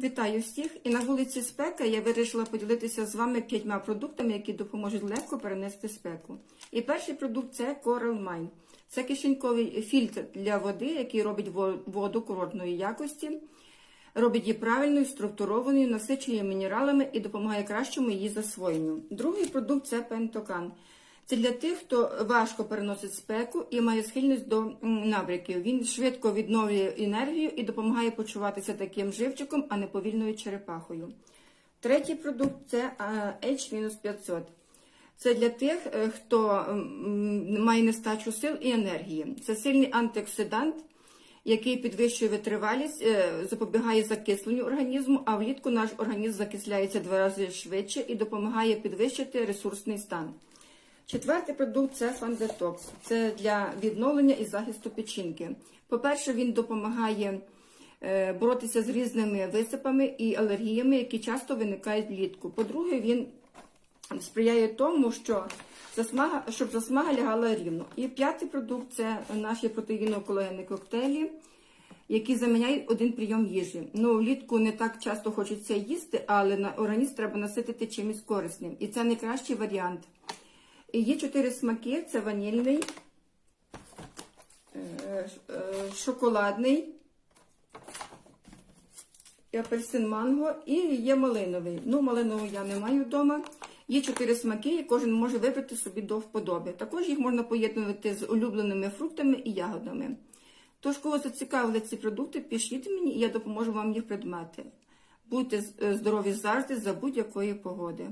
Вітаю всіх! І на вулиці Спека я вирішила поділитися з вами п'ятьма продуктами, які допоможуть легко перенести спеку. І перший продукт це Coral Mine. Це кишеньковий фільтр для води, який робить воду курортної якості, робить її правильною, структурованою, насичує мінералами і допомагає кращому її засвоєнню. Другий продукт це пентокан. Це для тих, хто важко переносить спеку і має схильність до набряків. Він швидко відновлює енергію і допомагає почуватися таким живчиком, а не повільною черепахою. Третій продукт це H-500. Це для тих, е, хто має нестачу сил і енергії. Це сильний антиоксидант, який підвищує витривалість, е, запобігає закисленню організму, а влітку наш організм закисляється два рази швидше і допомагає підвищити ресурсний стан. Четвертий продукт це фандетокс. Це для відновлення і захисту печінки. По-перше, він допомагає е, боротися з різними висипами і алергіями, які часто виникають влітку. По-друге, він сприяє тому, що засмага, щоб засмага лягала рівно. І п'ятий продукт це наші протеїно-колагенні коктейлі, які заміняють один прийом їжі. Ну, влітку не так часто хочеться їсти, але на організм треба наситити чимось корисним. І це найкращий варіант. Є чотири смаки: це ванільний, е, е, шоколадний, апельсин манго і є малиновий. Ну, малиновий я не маю вдома. Є чотири смаки, і кожен може вибрати собі до вподоби. Також їх можна поєднувати з улюбленими фруктами і ягодами. Тож, кого зацікавили ці продукти, пишіть мені, і я допоможу вам їх придбати. Будьте е, здорові завжди за будь-якої погоди.